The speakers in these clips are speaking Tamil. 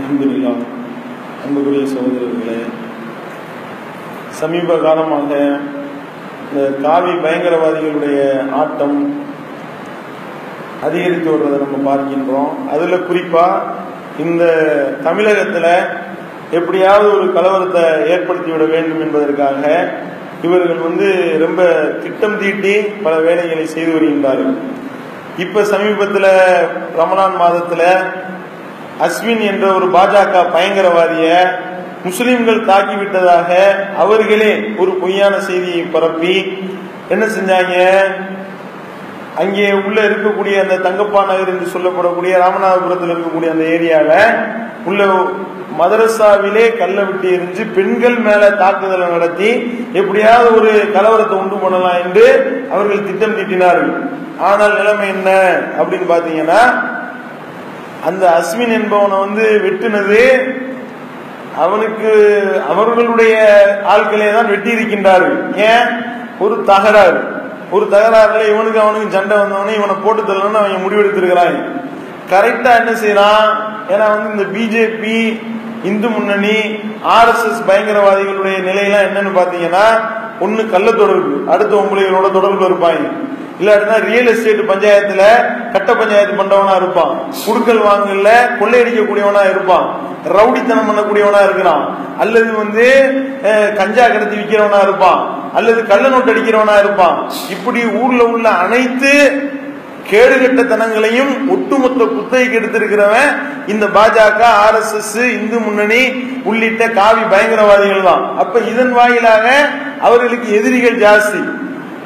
அலமதுல்லா அன்புக்குரிய சகோதரர்களே சமீப காலமாக இந்த காவி பயங்கரவாதிகளுடைய ஆட்டம் அதிகரித்து வருவதை நம்ம பார்க்கின்றோம். அதில் குறிப்பாக இந்த தமிழகத்தில் எப்படியாவது ஒரு கலவரத்தை ஏற்படுத்தி விட வேண்டும் என்பதற்காக இவர்கள் வந்து ரொம்ப திட்டம் தீட்டி பல வேலைகளை செய்து வருகின்றார்கள். இப்ப சமீபத்தில் ரமணான் மாதத்தில் அஸ்வின் என்ற ஒரு பாஜக பயங்கரவாதிய முஸ்லிம்கள் தாக்கிவிட்டதாக அவர்களே ஒரு பொய்யான செய்தியை பரப்பி என்ன செஞ்சாங்க? அங்கே உள்ள இருக்கக்கூடிய அந்த தங்கப்பா நகர் என்று சொல்லப்படக்கூடிய ராமநாதபுரத்தில் இருக்கக்கூடிய அந்த ஏரியால உள்ள மதரசாவிலே கல்ல விட்டு எரிஞ்சு பெண்கள் மேல தாக்குதலை நடத்தி எப்படியாவது ஒரு கலவரத்தை உண்டு பண்ணலாம் என்று அவர்கள் திட்டம் தீட்டினார்கள். ஆனால் நிலைமை என்ன அப்படின்னு பாத்தீங்கன்னா அந்த அஸ்வின் என்பவனை வந்து வெட்டினது அவனுக்கு அவர்களுடைய ஆட்களே தான் வெட்டி இருக்கின்றார்கள் ஏன்? ஒரு தகராறு. ஒரு தகராறுல இவனுக்கு அவனுக்கு சண்டை வந்தவனே இவனை போட்டு தள்ளணும்னு அவன் முடிவெடுத்திருக்கிறாங்க கரெக்டா என்ன செய்யறான்? ஏன்னா வந்து இந்த பிஜேபி இந்து முன்னணி ஆர் எஸ் எஸ் பயங்கரவாதிகளுடைய நிலையெல்லாம் என்னன்னு பாத்தீங்கன்னா ஒன்னு கள்ள தொடர்பு. அடுத்து உங்களைகளோட தொடர்பு இருப்பாங்க. இல்லாட்டினா ரியல் எஸ்டேட் பஞ்சாயத்துல கட்ட பஞ்சாயத்து பண்றவனா இருப்பான். குடுக்கல் வாங்கல கொள்ளையடிக்கக்கூடியவனா இருப்பான். ரவுடித்தனம் பண்ணக்கூடியவனா இருக்கிறான். அல்லது வந்து கஞ்சா கடத்தி விற்கிறவனா இருப்பான். அல்லது கள்ள நோட்டு அடிக்கிறவனா இருப்பான். இப்படி ஊர்ல உள்ள அனைத்து கேடுகட்டத்தனங்களையும் ஒட்டுமொத்த குத்தகைக்கு எடுத்திருக்கிறவன் இந்த பாஜக ஆர் எஸ் எஸ் இந்து முன்னணி உள்ளிட்ட காவி பயங்கரவாதிகள் தான். அப்ப இதன் வாயிலாக அவர்களுக்கு எதிரிகள் ஜாஸ்தி.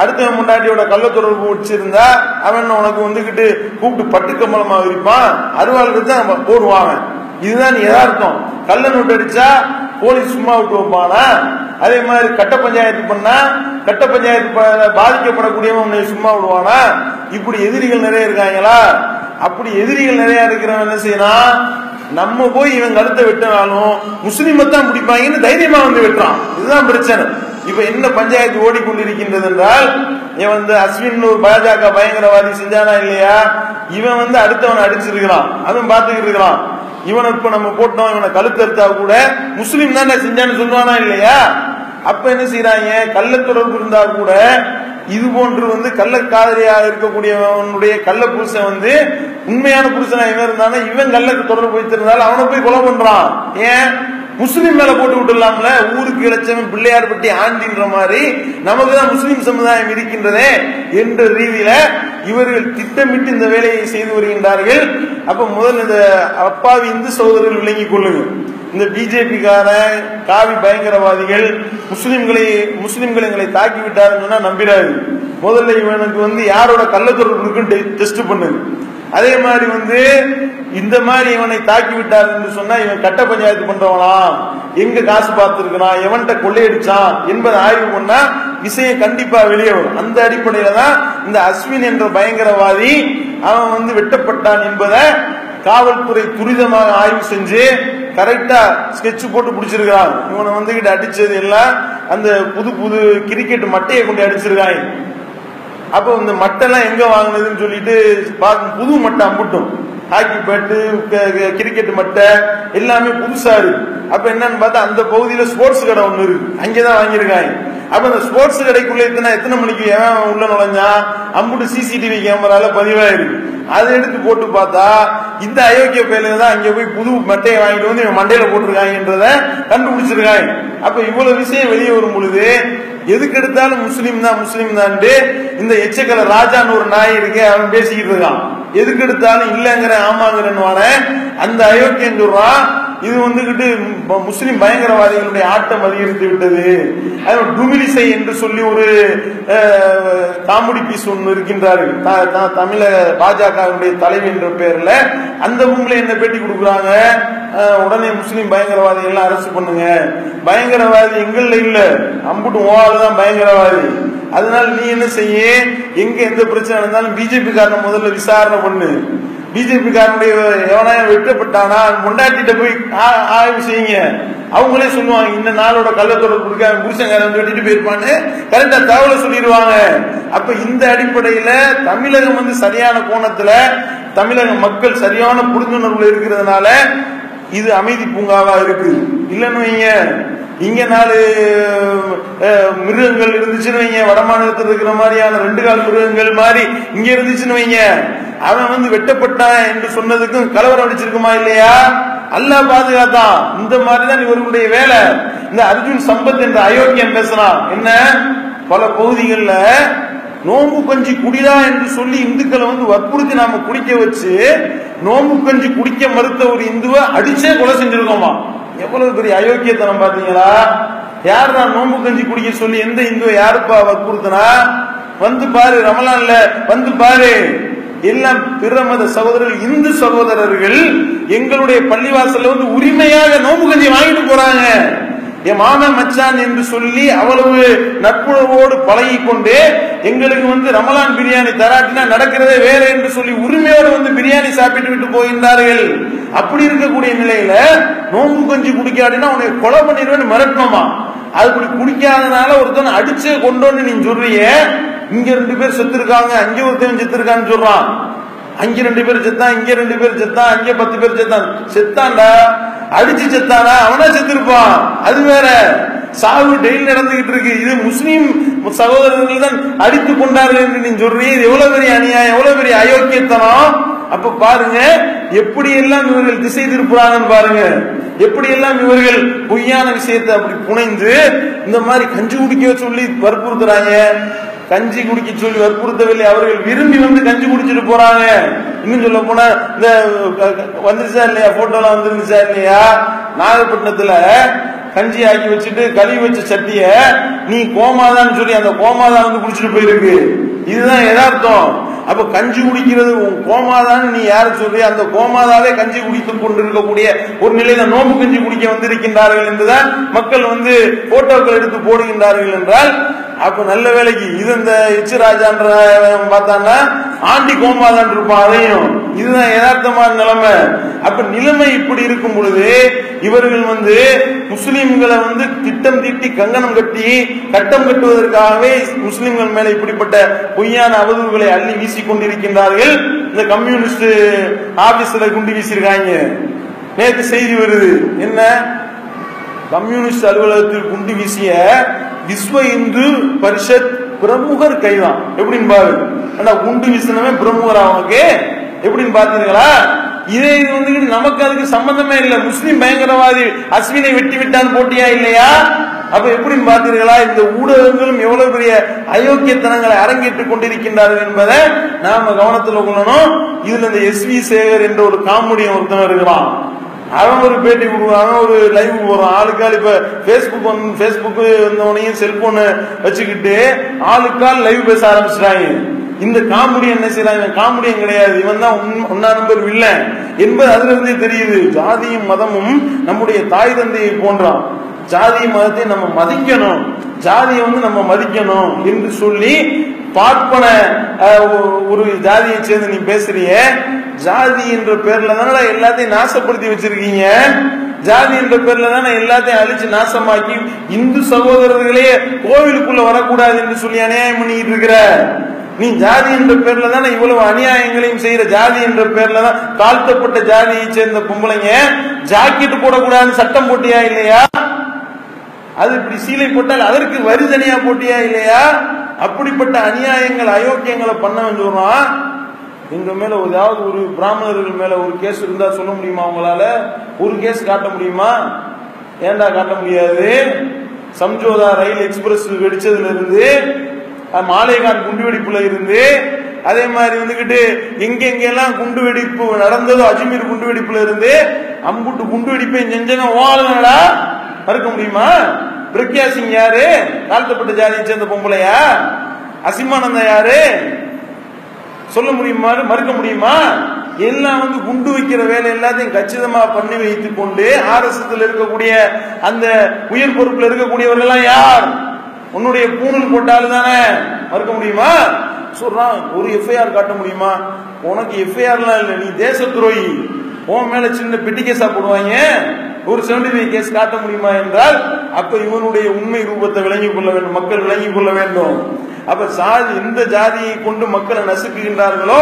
அடுத்த முன்னாடியோட கள்ள தொடர்பு வச்சிருந்தா அவன் உனக்கு வந்துகிட்டு கூப்பிட்டு பட்டு கம்பளமா விரிப்பான்? அருவாள் தான் போடுவாங்க. இதுதான் எதார்த்தம் கள்ள நோட்டு அடிச்சா போலீஸ் சும்மா விட்டு வைப்பானா? அதே மாதிரி கட்ட பஞ்சாயத்து பண்ணா கட்ட பஞ்சாயத்து பாதிக்கப்படக்கூடியவன் சும்மா விடுவானா? இப்படி எதிரிகள் நிறைய இருக்காங்களா? அப்படி எதிரிகள் நிறைய இருக்கிறவன் என்ன செய்யணும் நம்ம போய் இவன் கருத்தை வெட்டினாலும் முஸ்லீமை தான் பிடிப்பாங்கன்னு தைரியமா வந்து வெட்டுறான். இதுதான் பிரச்சனை. இப்ப என்ன பஞ்சாயத்து ஓடிக்கொண்டிருக்கின்றது என்றால் இவன் வந்து அஸ்வின் ஒரு பாஜக பயங்கரவாதி செஞ்சானா இல்லையா? இவன் வந்து அடுத்தவனை அடிச்சிருக்கிறான். அவன் பார்த்துக்கிட்டு இருக்கிறான் இவனை இப்ப நம்ம போட்டோம் இவனை கழுத்தறுத்தா கூட முஸ்லீம் தானே செஞ்சான்னு சொல்லுவானா இல்லையா? அப்ப என்ன செய்யறாங்க கள்ள தொடர்பு இருந்தா கூட இது போன்று வந்து கள்ளக்காதலியாக இருக்கக்கூடியவனுடைய கள்ள புருஷன் வந்து உண்மையான புருஷனா இவன் இருந்தானா? இவன் கள்ளக்கு தொடர்பு வைத்திருந்தாலும் அவனை போய் கொலை பண்றான். ஏன்? முஸ்லீம் மேல போட்டு விட்டுலாம்ல ஊருக்கு இளைச்சவன் பிள்ளையார் பட்டி ஆண்டின்ற மாதிரி நமக்கு தான் முஸ்லீம் சமுதாயம் இருக்கின்றதே என்ற ரீதியில இவர்கள் திட்டமிட்டு இந்த வேலையை செய்து வருகின்றார்கள். அப்ப முதல் இந்த அப்பாவி இந்து சகோதரர்கள் விளங்கிக் கொள்ளுங்க இந்த பிஜேபிக்கார காவி பயங்கரவாதிகள் முஸ்லிம்களை முஸ்லிம்கள் எங்களை தாக்கி விட்டாருன்னு சொன்னா நம்பிடாது. முதல்ல இவனுக்கு வந்து யாரோட கள்ள தொடர்பு இருக்குன்னு டெஸ்ட் பண்ணுது அதே மாதிரி வந்து இந்த மாதிரி இவனை தாக்கி விட்டார் என்று சொன்னா இவன் கட்ட பஞ்சாயத்து பண்றவனா எங்க காசு பார்த்திருக்கிறான் எவன்கிட்ட கொள்ளையடிச்சான் என்பதை ஆய்வு பண்ணா விஷயம் கண்டிப்பா வெளியே வரும். அந்த அடிப்படையில தான் இந்த அஸ்வின் என்ற பயங்கரவாதி அவன் வந்து வெட்டப்பட்டான் என்பதை காவல்துறை துரிதமாக ஆய்வு செஞ்சு கரெக்டா ஸ்கெட்ச் போட்டு பிடிச்சிருக்கான் இவனை வந்துகிட்டு அடிச்சது எல்லாம் அந்த புது புது கிரிக்கெட் மட்டையை கொண்டு அடிச்சிருக்காங்க அப்போ இந்த மட்டெல்லாம் எங்க வாங்கினதுன்னு சொல்லிட்டு புது மட்டை அம்புட்டும். ஹாக்கி பேட்டு கிரிக்கெட் மட்டை எல்லாமே புதுசா இருக்கு. அப்ப என்னன்னு பார்த்தா அந்த பகுதியில ஸ்போர்ட்ஸ் கடை ஒண்ணு இருக்கு. அங்கேதான் வாங்கியிருக்காங்க. அப்ப அந்த ஸ்போர்ட்ஸ் கடைக்குள்ள எத்தனை எத்தனை மணிக்கு ஏன் உள்ள நுழைஞ்சா அம்புட்டு சிசிடிவி கேமரால பதிவாயிருக்கு. அதை எடுத்து போட்டு பார்த்தா இந்த அயோக்கிய பயில தான் அங்க போய் புது மட்டையை வாங்கிட்டு வந்து மண்டையில போட்டிருக்காங்கன்றத கண்டுபிடிச்சிருக்காங்க. அப்ப இவ்வளவு விஷயம் வெளியே வரும் பொழுது எதுக்கு எடுத்தாலும் முஸ்லீம் தான் முஸ்லீம் தான் இந்த எச்சக்கல ராஜான்னு ஒரு நாய் இருக்கு அவன் பேசிக்கிட்டு இருக்கான். எதுக்கு எடுத்தாலும் இல்லங்கிற ஆமாங்கிறன்னு அந்த அயோக்கியன் சொல்றான் இது வந்துகிட்டு முஸ்லிம் பயங்கரவாதிகளுடைய ஆட்டம் அதிகரித்து விட்டது. டுமிலிசை என்று சொல்லி ஒரு காமெடி பீஸ் ஒன்று இருக்கின்றார்கள். தமிழ பாஜகவினுடைய தலைவி என்ற பெயர்ல அந்த ரூம்ல என்ன பேட்டி கொடுக்குறாங்க? உடனே முஸ்லீம் பயங்கரவாதிகள்லாம் அரசு பண்ணுங்க. பயங்கரவாதி எங்கள்ல இல்ல. அம்புட்டு ஓவால் தான் பயங்கரவாதி. அதனால நீ என்ன செய்ய? எங்க எந்த பிரச்சனை இருந்தாலும் பிஜேபி காரணம் முதல்ல விசாரணை பண்ணு. பிஜேபி காரனுடைய எவனா வெட்டப்பட்டானா முண்டாட்டிட்ட போய் ஆய்வு செய்யுங்க. அவங்களே சொல்லுவாங்க இந்த நாளோட கள்ளத்தொடர்பு இருக்கு அவன் புருஷங்காரன் வெட்டிட்டு போயிருப்பான்னு. கரெக்டா தகவலை சொல்லிடுவாங்க. அப்ப இந்த அடிப்படையில தமிழகம் வந்து சரியான கோணத்துல தமிழக மக்கள் சரியான புரிந்துணர்வுல இருக்கிறதுனால இது அமைதி பூங்காவா இருக்கு. இல்லைன்னு வைங்க. இங்க நாலு மிருகங்கள் இருந்துச்சுன்னு வைங்க. வடமாநிலத்தில் இருக்கிற மாதிரியான ரெண்டு கால் மிருகங்கள் மாதிரி இங்க இருந்துச்சுன்னு வைங்க. அவன் வந்து வெட்டப்பட்டான் என்று சொன்னதுக்கும் கலவரம் அடிச்சிருக்குமா இல்லையா? அல்ல பாதுகாத்தான். இந்த மாதிரிதான் இவர்களுடைய வேலை. இந்த அர்ஜுன் சம்பத் என்ற அயோக்கியம் பேசுறான். என்ன? பல பகுதிகளில் நோம்பு கஞ்சி குடிடா என்று சொல்லி இந்துக்களை வந்து வற்புறுத்தி நாம குடிக்க வச்சு நோம்பு கஞ்சி குடிக்க மறுத்த ஒரு இந்துவை அடிச்சே கொலை செஞ்சிருக்கோமா? எவ்வளவு பெரிய அயோக்கியத்தனம் பாத்தீங்களா யார் நான் நோம்பு கஞ்சி குடிக்க சொல்லி எந்த இந்து யாருப்பா வற்புறுத்தினா வந்து பாரு ரமலான்ல வந்து பாரு. எல்லாம் பிற மத சகோதரர்கள் இந்து சகோதரர்கள் எங்களுடைய பள்ளிவாசல்ல வந்து உரிமையாக நோம்பு கஞ்சி வாங்கிட்டு போறாங்க. என் மாமன் மச்சான் என்று சொல்லி அவ்வளவு நட்புணர்வோடு பழகி கொண்டு எங்களுக்கு வந்து ரமலான் பிரியாணி தராட்டினா நடக்கிறதே வேற என்று சொல்லி உரிமையோடு வந்து பிரியாணி சாப்பிட்டு விட்டு போகின்றார்கள். அப்படி இருக்கக்கூடிய நிலையில நோம்பு கஞ்சி குடிக்காட்டினா உனக்கு கொலை பண்ணிடுவேன்னு மிரட்டணுமா அது அப்படி குடிக்காதனால ஒருத்தன் அடிச்சு கொண்டோன்னு நீ சொல்றிய இங்க ரெண்டு பேர் செத்து இருக்காங்க அஞ்சு ஒருத்தன் செத்து இருக்கான்னு சொல்றான். அங்க ரெண்டு பேர் செத்தான் இங்க ரெண்டு பேர் செத்தான் அங்க பத்து பேர் செத்தான். செத்தான்டா. அடிச்சு செத்தானா? அவனா செத்திருப்பான். அது வேற. சாவு டெய்லி நடந்துகிட்டு இருக்கு. இது முஸ்லீம் சகோதரர்கள் தான் அடித்து கொண்டார்கள் என்று நீ சொல்றீங்க இது எவ்வளவு பெரிய அநியாயம்? எவ்வளவு பெரிய அயோக்கியத்தனம்? அப்ப பாருங்க எப்படி எல்லாம் இவர்கள் திசை திருப்புறாங்கன்னு பாருங்க. எப்படி எல்லாம் இவர்கள் பொய்யான விஷயத்தை அப்படி புனைந்து இந்த மாதிரி கஞ்சி குடிக்க சொல்லி வற்புறுத்துறாங்க. கஞ்சி குடிக்க சொல்லி வற்புறுத்தவில்லை. அவர்கள் விரும்பி வந்து கஞ்சி குடிச்சிட்டு போறாங்க. இன்னும் சொல்ல போனா இந்த வந்துருச்சா இல்லையா? போட்டோலாம் வந்துருந்துச்சா இல்லையா? நாகப்பட்டினத்துல கஞ்சி ஆக்கி வச்சுட்டு கழுவி வச்ச சட்டிய நீ கோமாதான்னு சொல்லி அந்த கோமாதான் வந்து குடிச்சிட்டு போயிருக்கு. இதுதான் எதார்த்தம் அப்ப கஞ்சி குடிக்கிறது உன் கோமாதான்னு நீ யாரு சொல்லி அந்த கோமாதாவே கஞ்சி குடித்துக் கொண்டிருக்கக்கூடிய ஒரு நிலையில நோம்பு கஞ்சி குடிக்க வந்திருக்கின்றார்கள் என்றுதான் மக்கள் வந்து போட்டோக்கள் எடுத்து போடுகின்றார்கள் என்றால் அப்ப நல்ல வேலைக்கு இது இந்த இச்சு ராஜான்ற பார்த்தான்னா ஆண்டி கோமாதான் இருப்பான் அதையும். இதுதான் யதார்த்தமான நிலைமை. அப்ப நிலைமை இப்படி இருக்கும் பொழுது இவர்கள் வந்து முஸ்லிம்களை வந்து திட்டம் தீட்டி கங்கணம் கட்டி கட்டம் கட்டுவதற்காகவே முஸ்லிம்கள் மேல இப்படிப்பட்ட பொய்யான அவதூறுகளை அள்ளி வீசி கொண்டிருக்கின்றார்கள். இந்த கம்யூனிஸ்ட் ஆபீஸ்ல குண்டு வீசியிருக்காங்க. நேற்று செய்தி வருது. என்ன? கம்யூனிஸ்ட் அலுவலகத்தில் குண்டு வீசிய விஸ்வ இந்து பரிஷத் பிரமுகர் கைதான். எப்படின்னு பாரு ஆனா குண்டு வீசினவன் பிரமுகர் அவனுக்கு எப்படின்னு பாத்தீங்களா இதே இது வந்து நமக்கு அதுக்கு சம்பந்தமே இல்ல. முஸ்லிம் பயங்கரவாதி அஸ்வினை வெட்டி விட்டான் போட்டியா இல்லையா? அப்ப எப்படின்னு பாத்தீர்களா இந்த ஊடகங்களும் எவ்வளவு பெரிய அயோக்கியத்தனங்களை அரங்கேற்றுக் கொண்டிருக்கின்றார்கள் என்பதை நாம கவனத்தில் கொள்ளணும். இதுல இந்த எஸ் வி சேகர் என்ற ஒரு காமெடியன் ஒருத்தன் இருக்கிறான் அவன் ஒரு பேட்டி கொடுக்குறான். அவன் ஒரு லைவ் போறான். ஆளுக்கால் இப்ப பேஸ்புக் வந்து பேஸ்புக் வந்தவனையும் செல்போனு வச்சுக்கிட்டு ஆளுக்கால் லைவ் பேச ஆரம்பிச்சிட்டாங்க. இந்த காமெடி என்ன செய்யறாங்க காமெடியும் கிடையாது. இவன் தான் ஒன்னா நம்பர் இல்ல என்பது அதுல இருந்தே தெரியுது. ஜாதியும் மதமும் நம்முடைய தாய் தந்தையை போன்றான். ஜாதி மதத்தை நம்ம மதிக்கணும். ஜாதியை வந்து நம்ம மதிக்கணும் என்று சொல்லி பார்ப்பன ஒரு ஜாதியை சேர்ந்து நீ பேசுறிய. ஜாதி என்ற பேர்ல தானே எல்லாத்தையும் நாசப்படுத்தி வச்சிருக்கீங்க? ஜாதி என்ற பேர்ல தானே எல்லாத்தையும் அழிச்சு நாசமாக்கி இந்து சகோதரர்களே கோவிலுக்குள்ள வரக்கூடாது என்று சொல்லி அநியாயம் பண்ணிட்டு இருக்கிற. நீ ஜாதி என்ற பேர்ல தானே இவ்வளவு அநியாயங்களையும் செய்யற ஜாதி என்ற பேர்ல தான் தாழ்த்தப்பட்ட ஜாதியை சேர்ந்த பொம்பளைங்க ஜாக்கெட் போடக்கூடாதுன்னு சட்டம் போட்டியா இல்லையா? அது இப்படி சீலை போட்டால் அதற்கு வரி தனியா போட்டியா இல்லையா? அப்படிப்பட்ட அநியாயங்கள் அயோக்கியங்களை பண்ணவன் சொல்றான் எங்க மேல ஏதாவது ஒரு பிராமணர்கள் மேல ஒரு கேஸ் இருந்தா சொல்ல முடியுமா அவங்களால ஒரு கேஸ் காட்ட முடியுமா? ஏன்டா காட்ட முடியாது? சம்ஜோதா ரயில் எக்ஸ்பிரஸ் வெடிச்சதுல இருந்து மாலைகான் குண்டுவெடிப்புல இருந்து அதே மாதிரி வந்துகிட்டு எங்கெங்கெல்லாம் குண்டு வெடிப்பு நடந்ததோ அஜ்மீர் குண்டு வெடிப்புல இருந்து அம்புட்டு குண்டு வெடிப்பையும் செஞ்சவன் ஓடுங்கடா மறுக்க முடியுமா? பிரக்யா சிங் யாரு? தாழ்த்தப்பட்ட ஜாதியை சேர்ந்த பொம்பளையா? அசிமானந்தா யாரு? சொல்ல முடியுமா? மறுக்க முடியுமா? எல்லாம் வந்து குண்டு வைக்கிற வேலை எல்லாத்தையும் கச்சிதமா பண்ணி வைத்துக் கொண்டு ஆர்எஸ்எஸ்ல இருக்கக்கூடிய அந்த உயிர் பொறுப்புல இருக்கக்கூடியவர்கள் எல்லாம் யார்? உன்னுடைய பூணல் போட்டாலும் தானே மறுக்க முடியுமா? சொல்றான் ஒரு எஃப்ஐஆர் காட்ட முடியுமா? உனக்கு எஃப்ஐஆர்லாம் இல்லை நீ தேச துரோகி உன் மேல சின்ன பெட்டி கேஸா போடுவாங்க. ஒரு செவன்டி ஃபைவ் கேஸ் காட்ட முடியுமா என்றால் அப்ப இவனுடைய உண்மை ரூபத்தை விளங்கிக் கொள்ள வேண்டும் மக்கள் விளங்கிக் கொள்ள வேண்டும். அப்ப சாதி எந்த ஜாதியை கொண்டு மக்களை நசுக்குகின்றார்களோ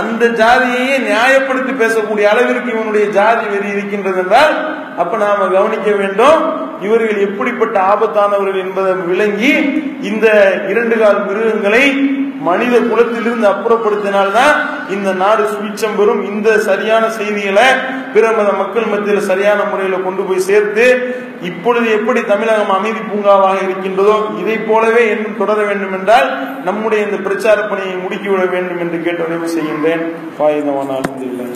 அந்த ஜாதியையே நியாயப்படுத்தி பேசக்கூடிய அளவிற்கு இவனுடைய ஜாதி வெறி இருக்கின்றது என்றால் அப்ப நாம கவனிக்க வேண்டும் இவர்கள் எப்படிப்பட்ட ஆபத்தானவர்கள் என்பதை விளங்கி இந்த இரண்டு கால் மிருகங்களை மனித குலத்திலிருந்து அப்புறப்படுத்தினால்தான் இந்த நாடு சுவிச்சம் பெறும். இந்த சரியான செய்திகளை பிற மத மக்கள் மத்தியில் சரியான முறையில் கொண்டு போய் சேர்த்து இப்பொழுது எப்படி தமிழகம் அமைதி பூங்காவாக இருக்கின்றதோ இதை போலவே இன்னும் தொடர வேண்டும் என்றால் நம்முடைய இந்த பிரச்சார பணியை முடுக்கிவிட வேண்டும் என்று கேட்டு நிறைவு செய்கின்றேன். பாயுதமான இல்லை